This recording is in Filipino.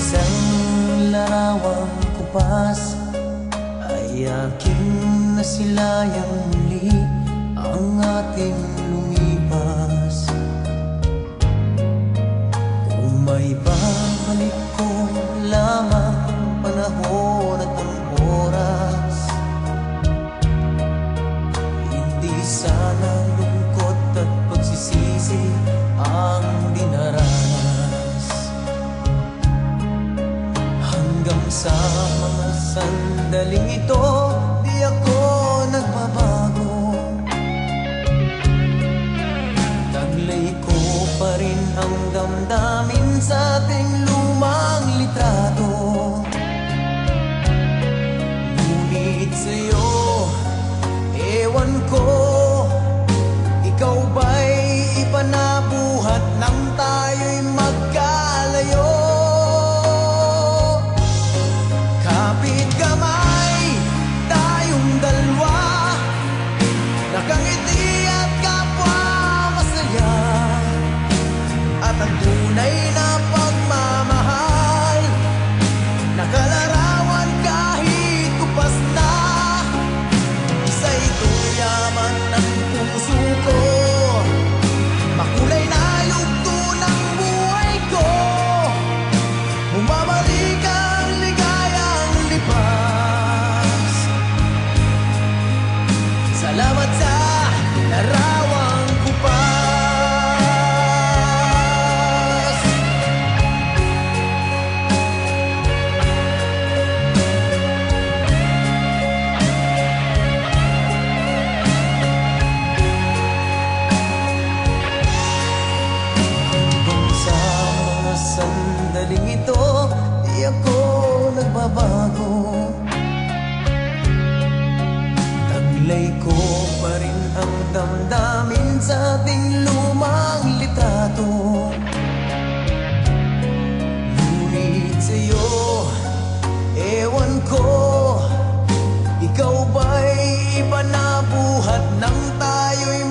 Isang larawang kupas Ay akin na silayang muli Ang ating lumipas. Kung may babalik ko lamang panahon sandaling ito nagbabago. Taglay ko pa rin ang damdamin sa ating lumang litrato. Ngunit sa'yo, ewan ko Ikaw ba'y iba na buhat ng tayo'y